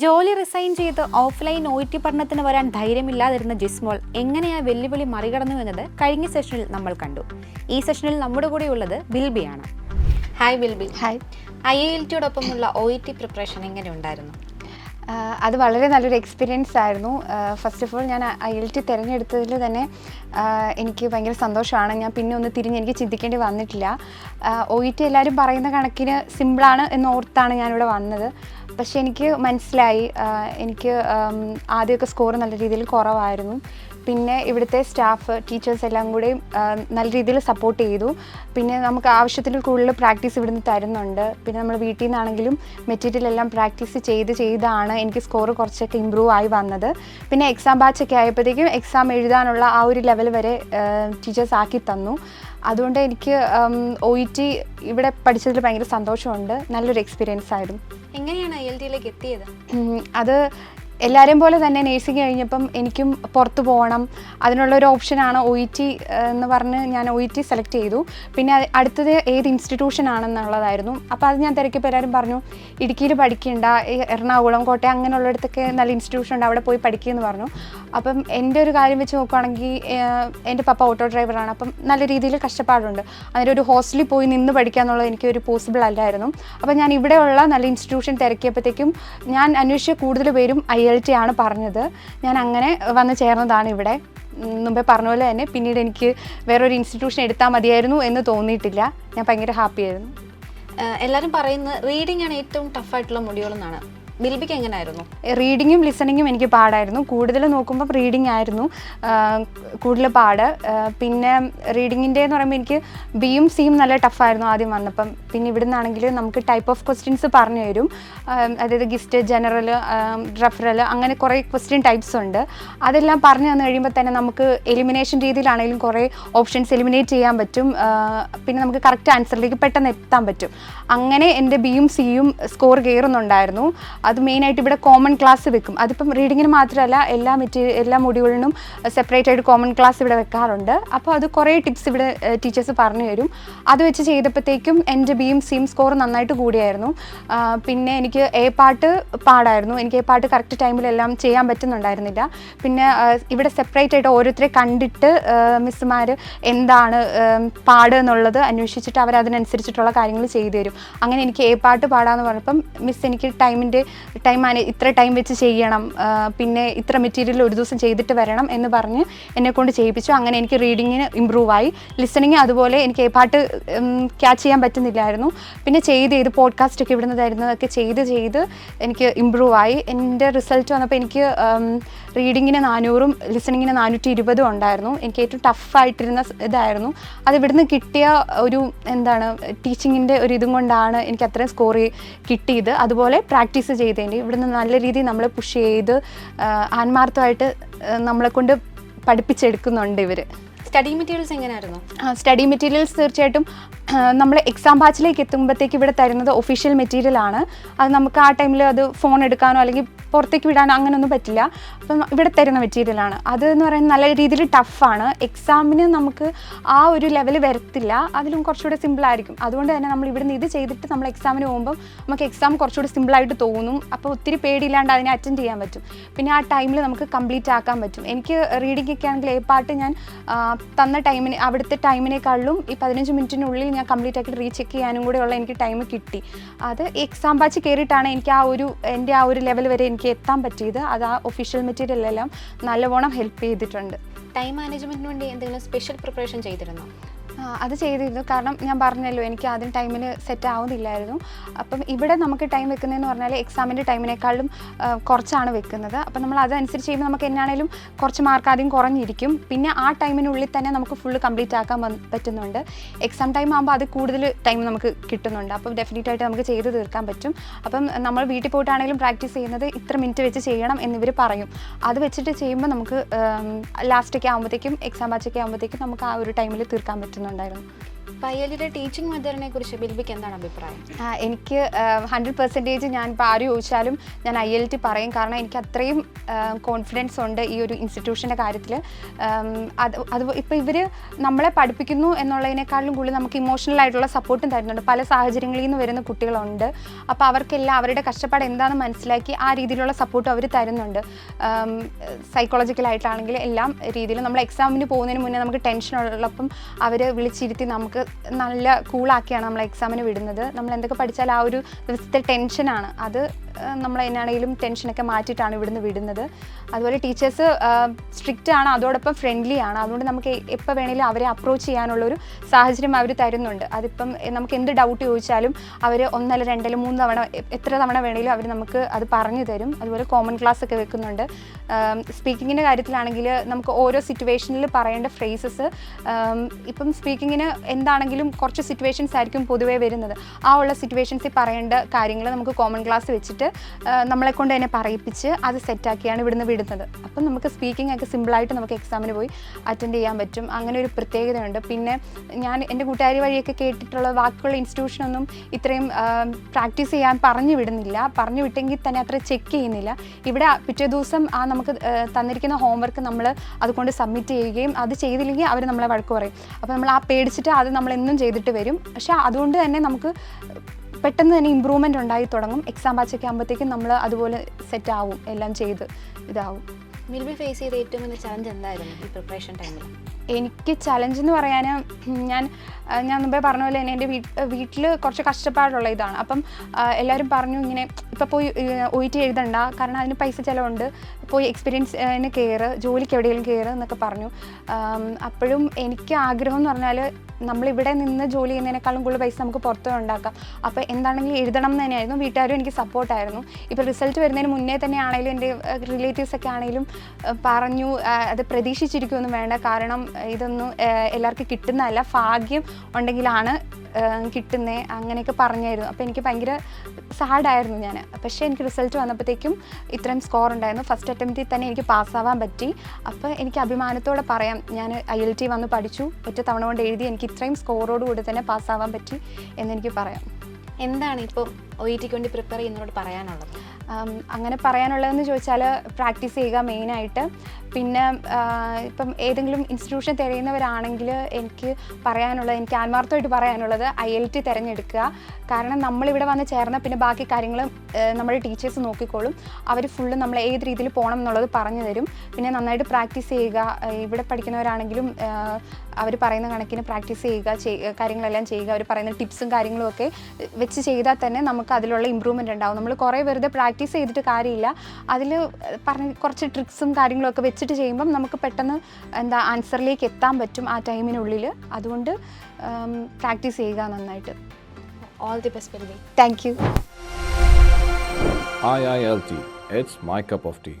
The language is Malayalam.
ജോലി റിസൈൻ ചെയ്ത് ഓഫ്ലൈൻ ഒ ടി പഠനത്തിന് വരാൻ ധൈര്യമില്ലാതിരുന്ന ജിസ്മോൾ എങ്ങനെ ആ വെല്ലുവിളി മറികടന്നു എന്നത് കഴിഞ്ഞ സെഷനിൽ നമ്മൾ കണ്ടു. ഈ സെഷനിൽ നമ്മുടെ കൂടെ ഉള്ളത് ബിൽബിയാണ്. Hi Bilbi. Hi I L ടിയോടൊപ്പമുള്ള O E T preparation എങ്ങനെ ഉണ്ടായിരുന്നു? അത് വളരെ നല്ലൊരു എക്സ്പീരിയൻസ് ആയിരുന്നു. ഫസ്റ്റ് ഓഫ് ഓൾ ഞാൻ ഐ എൽ ടി തിരഞ്ഞെടുത്തതിൽ തന്നെ എനിക്ക് ഭയങ്കര സന്തോഷമാണ്. ഞാൻ പിന്നെ ഒന്ന് തിരിഞ്ഞ് എനിക്ക് ചിന്തിക്കേണ്ടി വന്നിട്ടില്ല. ഒ ഇ ടി എല്ലാവരും പറയുന്ന കണക്കിന് സിമ്പിളാണ് എന്ന് ഓർത്താണ് ഞാനിവിടെ വന്നത്. പക്ഷേ എനിക്ക് മനസ്സിലായി. എനിക്ക് ആദ്യമൊക്കെ സ്കോർ നല്ല രീതിയിൽ കുറവായിരുന്നു. പിന്നെ ഇവിടുത്തെ സ്റ്റാഫ് ടീച്ചേഴ്സ് എല്ലാം കൂടി നല്ല രീതിയിൽ സപ്പോർട്ട് ചെയ്തു. പിന്നെ നമുക്ക് ആവശ്യത്തിൽ കൂടുതൽ പ്രാക്ടീസ് ഇവിടുന്ന് തരുന്നുണ്ട്. പിന്നെ നമ്മൾ വീട്ടിൽ നിന്നാണെങ്കിലും മെറ്റീരിയൽ എല്ലാം പ്രാക്ടീസ് ചെയ്ത് ചെയ്താണ് എനിക്ക് സ്കോർ കുറച്ചൊക്കെ ഇമ്പ്രൂവ് ആയി വന്നത്. പിന്നെ എക്സാം ബാച്ചൊക്കെ ആയപ്പോഴത്തേക്കും എക്സാം എഴുതാനുള്ള ആ ഒരു ലെവൽ വരെ ടീച്ചേഴ്സ് ആക്കി തന്നു. അതുകൊണ്ട് എനിക്ക് ഒ ഇ ടി ഇവിടെ പഠിച്ചതിൽ ഭയങ്കര സന്തോഷമുണ്ട്. നല്ലൊരു എക്സ്പീരിയൻസ് ആയിരുന്നു. എങ്ങനെയാണ് ഐ എൽ ടിയിലേക്ക് എത്തിയത്? അത് എല്ലാവരെയും പോലെ തന്നെ നേഴ്സിംഗ് കഴിഞ്ഞപ്പം എനിക്കും പുറത്ത് പോകണം. അതിനുള്ള ഒരു ഓപ്ഷനാണ് ഒ ഇ ടി എന്ന് പറഞ്ഞ് ഞാൻ ഒ ഇ ടി സെലക്ട് ചെയ്തു. പിന്നെ അടുത്തത് ഏത് ഇൻസ്റ്റിറ്റ്യൂഷൻ ആണെന്നുള്ളതായിരുന്നു. അപ്പോൾ അത് ഞാൻ തിരക്കിപ്പോൾ എല്ലാവരും പറഞ്ഞു ഇടുക്കിയിൽ പഠിക്കണ്ട. എറണാകുളം കോട്ടയം അങ്ങനെയുള്ളിടത്തൊക്കെ നല്ല ഇൻസ്റ്റിറ്റ്യൂഷൻ ഉണ്ട്. അവിടെ പോയി പഠിക്കുമെന്ന് പറഞ്ഞു. അപ്പം എന്റെ ഒരു കാര്യം വെച്ച് നോക്കുകയാണെങ്കിൽ എന്റെ പപ്പ ഓട്ടോ ഡ്രൈവറാണ് അപ്പം നല്ല രീതിയിൽ കഷ്ടപ്പാടുണ്ട്. അതിന്റെ ഒരു ഹോസ്റ്റലിൽ പോയി നിന്ന് പഠിക്കുക എന്നുള്ളത് എനിക്ക് ഒരു പോസിബിൾ അല്ലായിരുന്നു. അപ്പം ഞാൻ ഇവിടെയുള്ള നല്ല ഇൻസ്റ്റിറ്റ്യൂഷൻ തിരക്കിയപ്പോഴത്തേക്കും ഞാൻ അന്വേഷിച്ച കൂടുതൽ പേരും ഐ ആണ് പറഞ്ഞത്. ഞാൻ അങ്ങനെ വന്ന് ചേർന്നതാണ് ഇവിടെ. മുമ്പേ പറഞ്ഞ പോലെ തന്നെ പിന്നീട് എനിക്ക് വേറൊരു ഇൻസ്റ്റിറ്റ്യൂഷൻ എടുത്താൽ മതിയായിരുന്നു എന്ന് തോന്നിയിട്ടില്ല. ഞാൻ ഭയങ്കര ഹാപ്പിയായിരുന്നു എല്ലാവരും പറയുന്നത് റീഡിംഗ് ആണ് ഏറ്റവും ടഫായിട്ടുള്ള മൊഡ്യൂൾ എന്നാണ്. ബിൽബിക്ക് എങ്ങനെയായിരുന്നു റീഡിങ്ങും ലിസണിങ്ങും എനിക്ക് പാടായിരുന്നു. കൂടുതൽ നോക്കുമ്പോൾ റീഡിംഗ് ആയിരുന്നു. കൂടുതൽ പാട്. പിന്നെ റീഡിങ്ങിന്റെ എന്ന് പറയുമ്പോൾ എനിക്ക് ബിയും സിയും നല്ല ടഫായിരുന്നു ആദ്യം വന്നപ്പം. പിന്നെ ഇവിടെ നിന്നാണെങ്കിൽ നമുക്ക് ടൈപ്പ് ഓഫ് ക്വസ്റ്റ്യൻസ് പറഞ്ഞു തരും. അതായത് ഗിസ്റ്റ് ജനറൽ റഫറൽ അങ്ങനെ കുറേ ക്വസ്റ്റ്യൻ ടൈപ്സ് ഉണ്ട്. അതെല്ലാം പറഞ്ഞു തന്നു കഴിയുമ്പോൾ തന്നെ നമുക്ക് എലിമിനേഷൻ രീതിയിലാണെങ്കിലും കുറേ ഓപ്ഷൻസ് എലിമിനേറ്റ് ചെയ്യാൻ പറ്റും. പിന്നെ നമുക്ക് കറക്റ്റ് ആൻസറിലേക്ക് പെട്ടെന്ന് എത്താൻ പറ്റും. അങ്ങനെ എന്റെ ബിയും സിയും സ്കോർ കയറുന്നുണ്ടായിരുന്നു. അത് മെയിനായിട്ട് ഇവിടെ കോമൺ ക്ലാസ് വെക്കും. അതിപ്പം റീഡിങ്ങിന് മാത്രമല്ല എല്ലാ മെറ്റീരിയൽ എല്ലാ മൊഡ്യൂളിനും സെപ്പറേറ്റ് ആയിട്ട് കോമൺ ക്ലാസ് ഇവിടെ വെക്കാറുണ്ട്. അപ്പോൾ അത് കുറേ ടിപ്സ് ഇവിടെ ടീച്ചേഴ്സ് പറഞ്ഞു തരും. അത് വെച്ച് ചെയ്തപ്പോഴത്തേക്കും എന്റെ ബിയും സിയും സ്കോർ നന്നായിട്ട് കൂടിയായിരുന്നു. പിന്നെ എനിക്ക് എ പാട്ട് പാടായിരുന്നു. എനിക്ക് എ പാട്ട് കറക്റ്റ് ടൈമിലെല്ലാം ചെയ്യാൻ പറ്റുന്നുണ്ടായിരുന്നില്ല. പിന്നെ ഇവിടെ സെപ്പറേറ്റ് ആയിട്ട് ഓരോരുത്തരെ കണ്ടിട്ട് മിസ്സുമാർ എന്താണ് പാട് എന്നുള്ളത് അന്വേഷിച്ചിട്ട് അവർ അതിനനുസരിച്ചിട്ടുള്ള കാര്യങ്ങൾ ചെയ്തു തരും. അങ്ങനെ എനിക്ക് എ പാട്ട് പാടാന്ന് പറഞ്ഞപ്പം മിസ് എനിക്ക് ടൈമിന്റെ ടൈം ഇത്ര ടൈം വെച്ച് ചെയ്യണം പിന്നെ ഇത്ര മെറ്റീരിയൽ ഒരു ദിവസം ചെയ്തിട്ട് വരണം എന്ന് പറഞ്ഞ് എന്നെ കൊണ്ട് ചെയ്യിപ്പിച്ചു. അങ്ങനെ എനിക്ക് റീഡിങ്ങിന് ഇമ്പ്രൂവ് ആയി. ലിസണിങ് അതുപോലെ എനിക്ക് പാട്ട് ക്യാച്ച് ചെയ്യാൻ പറ്റുന്നില്ലായിരുന്നു. പിന്നെ ചെയ്ത് ചെയ്ത് പോഡ്കാസ്റ്റ് ഒക്കെ ഇവിടുന്ന് തരുന്നതൊക്കെ ചെയ്ത് ചെയ്ത് എനിക്ക് ഇമ്പ്രൂവ് ആയി. എന്റെ റിസൾട്ട് വന്നപ്പോൾ എനിക്ക് റീഡിങ്ങിന് നാനൂറും ലിസണിങ്ങിന് നാനൂറ്റി ഇരുപതും ഉണ്ടായിരുന്നു. എനിക്ക് ഏറ്റവും ടഫായിട്ടിരുന്ന ഇതായിരുന്നു. അത് ഇവിടുന്ന് കിട്ടിയ ഒരു എന്താണ് ടീച്ചിങ്ങിന്റെ ഒരു ഇതും കൊണ്ടാണ് എനിക്ക് അത്രയും സ്കോർ കിട്ടിയത്. അതുപോലെ പ്രാക്ടീസ് ചെയ്തതിന്റെ ഇവിടുന്ന് നല്ല രീതിയിൽ നമ്മളെ പുഷ് ചെയ്ത് ആത്മാർത്ഥമായിട്ട് നമ്മളെ കൊണ്ട് പഠിപ്പിച്ചെടുക്കുന്നുണ്ട് ഇവർ സ്റ്റഡി മെറ്റീരിയൽസ് എങ്ങനെയായിരുന്നു സ്റ്റഡി മെറ്റീരിയൽസ് തീർച്ചയായിട്ടും നമ്മൾ എക്സാം ബാച്ചിലേക്ക് എത്തുമ്പോഴത്തേക്ക് ഇവിടെ തരുന്നത് ഒഫീഷ്യൽ മെറ്റീരിയൽ ആണ്. അത് നമുക്ക് ആ ടൈമിൽ അത് ഫോൺ എടുക്കാനോ അല്ലെങ്കിൽ പുറത്തേക്ക് വിടാനോ അങ്ങനെയൊന്നും പറ്റില്ല. അപ്പം ഇവിടെ തരുന്ന മെറ്റീരിയലാണ് അത് എന്ന് പറയുന്നത് നല്ല രീതിയിൽ ടഫാണ് എക്സാമിന് നമുക്ക് ആ ഒരു ലെവൽ വരത്തില്ല. അതിലും കുറച്ചുകൂടെ സിമ്പിളായിരിക്കും അതുകൊണ്ട് തന്നെ നമ്മൾ ഇവിടുന്ന് ഇത് ചെയ്തിട്ട് നമ്മൾ എക്സാമിന് പോകുമ്പോൾ നമുക്ക് എക്സാം കുറച്ചുകൂടി സിമ്പിളായിട്ട് തോന്നും. അപ്പോൾ ഒത്തിരി പേടിയില്ലാണ്ട് അതിനെ അറ്റൻഡ് ചെയ്യാൻ പറ്റും. പിന്നെ ആ ടൈമിൽ നമുക്ക് കംപ്ലീറ്റ് ആക്കാൻ പറ്റും. എനിക്ക് റീഡിംഗ് ഒക്കെ ആണെങ്കിൽ ഏ പാട്ട് ഞാൻ തന്ന ടൈമിന് അവിടുത്തെ ടൈമിനേക്കാളും ഈ പതിനഞ്ച് മിനിറ്റിനുള്ളിൽ ഞാൻ കംപ്ലീറ്റ് ആക്കി റീചെക്ക് ചെയ്യാനും ഉള്ള എനിക്ക് ടൈം കിട്ടി. അത് എക്സാം ബാച്ച് കയറിയിട്ടാണ് എനിക്ക് ആ ഒരു എന്റെ ആ ഒരു ലെവൽ വരെ എനിക്ക് എത്താൻ പറ്റിയത് അത് ആ ഒഫീഷ്യൽ മെറ്റീരിയലെല്ലാം നല്ലവണ്ണം ഹെൽപ്പ് ചെയ്തിട്ടുണ്ട്. ടൈം മാനേജ്മെന്റിന് വേണ്ടി എന്തെങ്കിലും സ്പെഷ്യൽ പ്രിപ്പറേഷൻ ചെയ്തിരുന്നോ? അത് ചെയ്തിരുന്നു. കാരണം ഞാൻ പറഞ്ഞല്ലോ എനിക്ക് ആദ്യം ടൈമിന് സെറ്റ് ആവുന്നില്ലായിരുന്നു. അപ്പം ഇവിടെ നമുക്ക് ടൈം വെക്കുന്നതെന്ന് പറഞ്ഞാൽ എക്സാമിന്റെ ടൈമിനേക്കാളും കുറച്ചാണ് വെക്കുന്നത്. അപ്പം നമ്മൾ അതനുസരിച്ച് ചെയ്യുമ്പോൾ നമുക്ക് എന്നാണേലും കുറച്ച് മാർക്ക് ആദ്യം കുറഞ്ഞിരിക്കും. പിന്നെ ആ ടൈമിനുള്ളിൽ തന്നെ നമുക്ക് ഫുള്ള് കംപ്ലീറ്റ് ആക്കാൻ പറ്റുന്നുണ്ട്. എക്സാം ടൈം ആകുമ്പോൾ അത് കൂടുതൽ ടൈം നമുക്ക് കിട്ടുന്നുണ്ട്. അപ്പം ഡെഫിനറ്റ് ആയിട്ട് നമുക്ക് ചെയ്ത് തീർക്കാൻ പറ്റും. അപ്പം നമ്മൾ വീട്ടിൽ പോയിട്ടാണെങ്കിലും പ്രാക്ടീസ് ചെയ്യുന്നത് ഇത്ര മിനിറ്റ് വെച്ച് ചെയ്യണം എന്നിവർ പറയും. അത് വെച്ചിട്ട് ചെയ്യുമ്പോൾ നമുക്ക് ലാസ്റ്റൊക്കെ ആകുമ്പോഴത്തേക്കും എക്സാം ബാച്ചൊക്കെ ആകുമ്പോഴത്തേക്കും നമുക്ക് ആ ഒരു ടൈമിൽ തീർക്കാൻ പറ്റുന്നുണ്ടായിരുന്നു ഇപ്പൊ എൽ ടീച്ചിങ് മെത്തേഡിനെ കുറിച്ച് ബിൽബിക്ക് എന്താണ് അഭിപ്രായം? എനിക്ക് ഹൺഡ്രഡ് പെർസെന്റേജ് ഞാൻ ഇപ്പോൾ ആര് ചോദിച്ചാലും ഞാൻ ഐ എൽ ടി പറയും. കാരണം എനിക്ക് അത്രയും കോൺഫിഡൻസ് ഉണ്ട് ഈ ഒരു ഇൻസ്റ്റിറ്റ്യൂഷന്റെ കാര്യത്തിൽ അത് അത് ഇപ്പോൾ ഇവർ നമ്മളെ പഠിപ്പിക്കുന്നു എന്നുള്ളതിനേക്കാളും കൂടുതൽ നമുക്ക് ഇമോഷണൽ ആയിട്ടുള്ള സപ്പോർട്ടും തരുന്നുണ്ട്. പല സാഹചര്യങ്ങളിൽ നിന്ന് വരുന്ന കുട്ടികളുണ്ട്. അപ്പോൾ അവർക്കെല്ലാം അവരുടെ കഷ്ടപ്പാട് എന്താണെന്ന് മനസ്സിലാക്കി ആ രീതിയിലുള്ള സപ്പോർട്ട് അവർ തരുന്നുണ്ട്. സൈക്കോളജിക്കലായിട്ടാണെങ്കിൽ എല്ലാം രീതിയിലും. നമ്മൾ എക്സാമിന് പോകുന്നതിന് മുന്നേ നമുക്ക് ടെൻഷൻ ഉള്ളപ്പം അവർ വിളിച്ചിരുത്തി നമുക്ക് നല്ല കൂളാക്കിയാണ് നമ്മൾ എക്സാമിന് വിടുന്നത്. നമ്മൾ എന്തൊക്കെ പഠിച്ചാൽ ആ ഒരു ദിവസത്തെ ടെൻഷനാണ് അത് നമ്മൾ എന്നാണെങ്കിലും ടെൻഷനൊക്കെ മാറ്റിയിട്ടാണ് ഇവിടുന്ന് വിടുന്നത്. അതുപോലെ ടീച്ചേഴ്സ് സ്ട്രിക്റ്റ് ആണ് അതോടൊപ്പം ഫ്രണ്ട്ലി ആണ്. അതുകൊണ്ട് നമുക്ക് എപ്പോൾ വേണേലും അവരെ അപ്രോച്ച് ചെയ്യാനുള്ള ഒരു സാഹചര്യം അവർ തരുന്നുണ്ട്. അതിപ്പം നമുക്ക് എന്ത് ഡൗട്ട് ചോദിച്ചാലും അവർ ഒന്നല്ല രണ്ടല്ല മൂന്ന് തവണ എത്ര തവണ വേണേലും അവർ നമുക്ക് അത് പറഞ്ഞു തരും. അതുപോലെ കോമൺ ക്ലാസ് ഒക്കെ വെക്കുന്നുണ്ട്. സ്പീക്കിങ്ങിന്റെ കാര്യത്തിലാണെങ്കിൽ നമുക്ക് ഓരോ സിറ്റുവേഷനിൽ പറയേണ്ട ഫ്രേസസ് ഇപ്പം സ്പീക്കിങ്ങിന് എന്താണെങ്കിലും കുറച്ച് സിറ്റുവേഷൻസ് ആയിരിക്കും പൊതുവേ വരുന്നത്. ആ ഉള്ള സിറ്റുവേഷൻസിൽ പറയേണ്ട കാര്യങ്ങൾ നമുക്ക് കോമൺ ക്ലാസ് വെച്ചിട്ട് ആ, നമ്മളെ കൊണ്ട് തന്നെ പറയിപ്പിച്ച് അത് സെറ്റാക്കിയാണ് ഇവിടുന്ന് വിടുന്നത്. അപ്പം നമുക്ക് സ്പീക്കിംഗ് ഒക്കെ സിമ്പിളായിട്ട് നമുക്ക് എക്സാമിന് പോയി അറ്റൻഡ് ചെയ്യാൻ പറ്റും. അങ്ങനെ ഒരു പ്രത്യേകതയുണ്ട്. പിന്നെ ഞാൻ എന്റെ കൂട്ടുകാരി വഴിയൊക്കെ കേട്ടിട്ടുള്ള ബാക്കിയുള്ള ഇൻസ്റ്റിറ്റ്യൂഷനൊന്നും ഇത്രയും പ്രാക്ടീസ് ചെയ്യാൻ പറഞ്ഞു വിടുന്നില്ല. പറഞ്ഞു വിട്ടെങ്കിൽ തന്നെ അത്ര ചെക്ക് ചെയ്യുന്നില്ല. ഇവിടെ പിറ്റേ ദിവസം ആ നമുക്ക് തന്നിരിക്കുന്ന ഹോംവർക്ക് നമ്മൾ അതുകൊണ്ട് സബ്മിറ്റ് ചെയ്യുകയും അത് ചെയ്തില്ലെങ്കിൽ അവർ നമ്മളെ വഴക്ക് പറയും. അപ്പോൾ നമ്മൾ ആ പേടിച്ചിട്ട് അത് നമ്മൾ എന്നും ചെയ്തിട്ട് വരും. പക്ഷേ അതുകൊണ്ട് തന്നെ നമുക്ക് പെട്ടെന്ന് തന്നെ ഇമ്പ്രൂവ്മെന്റ് ഉണ്ടായി തുടങ്ങും. എക്സാം ബാച്ചൊക്കെ ആകുമ്പോഴത്തേക്കും നമ്മൾ അതുപോലെ സെറ്റ് ആവും. എല്ലാം ചെയ്ത് ഇതാവും. ഫേസ് ചെയ്ത ഏറ്റവും വലിയ ചലഞ്ച് എന്തായിരുന്നു ഈ പ്രിപ്പറേഷൻ ടൈമിൽ എനിക്ക് ചലഞ്ച് എന്ന് പറയാൻ ഞാൻ ഞാൻ മുമ്പേ പറഞ്ഞ പോലെ തന്നെ എന്റെ വീട്ടിൽ കുറച്ച് കഷ്ടപ്പാടുള്ള ഇതാണ്. അപ്പം എല്ലാവരും പറഞ്ഞു ഇങ്ങനെ ഇപ്പം പോയി ഒ ടി എഴുതണ്ട കാരണം അതിന് പൈസ ചിലവുണ്ട്. പോയി എക്സ്പീരിയൻസിന് കയറ് ജോലിക്ക് എവിടെയെങ്കിലും കയറ് എന്നൊക്കെ പറഞ്ഞു. അപ്പോഴും എനിക്ക് ആഗ്രഹം എന്ന് പറഞ്ഞാൽ നമ്മളിവിടെ നിന്ന് ജോലി ചെയ്യുന്നതിനേക്കാളും കൂടുതൽ പൈസ നമുക്ക് പുറത്ത് ഉണ്ടാക്കാം. അപ്പോൾ എന്താണെങ്കിലും എഴുതണം എന്ന് തന്നെയായിരുന്നു. വീട്ടുകാരും എനിക്ക് സപ്പോർട്ടായിരുന്നു ഇപ്പോൾ റിസൾട്ട് വരുന്നതിന് മുന്നേ തന്നെ ആണെങ്കിലും എന്റെ റിലേറ്റീവ്സൊക്കെ ആണെങ്കിലും പറഞ്ഞു അത് പ്രതീക്ഷിച്ചിരിക്കുമൊന്നും വേണ്ട. കാരണം ഇതൊന്നും എല്ലാവർക്കും കിട്ടുന്നതല്ല. ഭാഗ്യം ഉണ്ടെങ്കിലാണ് കിട്ടുന്നത് അങ്ങനെയൊക്കെ പറഞ്ഞായിരുന്നു. അപ്പോൾ എനിക്ക് ഭയങ്കര സാഡായിരുന്നു ഞാൻ. പക്ഷേ എനിക്ക് റിസൾട്ട് വന്നപ്പോഴത്തേക്കും ഇത്രയും സ്കോർ ഉണ്ടായിരുന്നു. ഫസ്റ്റ് അറ്റംപ്റ്റിൽ തന്നെ എനിക്ക് പാസ്സാവാൻ പറ്റി. അപ്പോൾ എനിക്ക് അഭിമാനത്തോടെ പറയാം. ഞാൻ ഐ എൽ ടി വന്ന് പഠിച്ചു. ഒറ്റ തവണ കൊണ്ട് എഴുതി എനിക്ക് ഇത്രയും സ്കോറോട് കൂടി തന്നെ പാസ്സാവാൻ പറ്റി എന്നെനിക്ക് പറയാം. എന്താണ് ഇപ്പോൾ ഒ ഇ ടിക്ക് വേണ്ടി പ്രിപ്പയർ ചെയ്യുന്നവരോട് പറയാനുള്ളത്? അങ്ങനെ പറയാനുള്ളതെന്ന് ചോദിച്ചാൽ പ്രാക്ടീസ് ചെയ്യുക മെയിനായിട്ട് പിന്നെ ഇപ്പം ഏതെങ്കിലും ഇൻസ്റ്റിറ്റ്യൂഷൻ തിരയുന്നവരാണെങ്കിൽ എനിക്ക് പറയാനുള്ളത് എനിക്ക് ആത്മാർത്ഥമായിട്ട് പറയാനുള്ളത് ഐ എൽ ടി തിരഞ്ഞെടുക്കുക. കാരണം നമ്മളിവിടെ വന്ന് ചേർന്ന പിന്നെ ബാക്കി കാര്യങ്ങൾ നമ്മുടെ ടീച്ചേഴ്സ് നോക്കിക്കോളും. അവർ ഫുള്ള് നമ്മൾ ഏത് രീതിയിൽ പോകണം എന്നുള്ളത് പറഞ്ഞു തരും. പിന്നെ നന്നായിട്ട് പ്രാക്ടീസ് ചെയ്യുക. ഇവിടെ പഠിക്കുന്നവരാണെങ്കിലും അവർ പറയുന്ന കണക്കിന് പ്രാക്ടീസ് ചെയ്യുക കാര്യങ്ങളെല്ലാം ചെയ്യുക അവർ പറയുന്ന ടിപ്സും കാര്യങ്ങളും ഒക്കെ വെച്ച് ചെയ്താൽ തന്നെ നമുക്ക് അതിലുള്ള ഇമ്പ്രൂവ്മെന്റ് ഉണ്ടാവും. നമ്മൾ കുറേ വെറുതെ പ്രാക്ടീസ് ചെയ്തിട്ട് കാര്യമില്ല. അതിൽ പറഞ്ഞ കുറച്ച് ട്രിക്സും കാര്യങ്ങളും ഒക്കെ വെച്ചിട്ട് ചെയ്യുമ്പം നമുക്ക് പെട്ടെന്ന് എന്താ ആൻസറിലേക്ക് എത്താൻ പറ്റും ആ ടൈമിനുള്ളിൽ അതുകൊണ്ട് പ്രാക്ടീസ് ചെയ്യുക നന്നായിട്ട്. All the best thank you IILT, it's my cup of tea.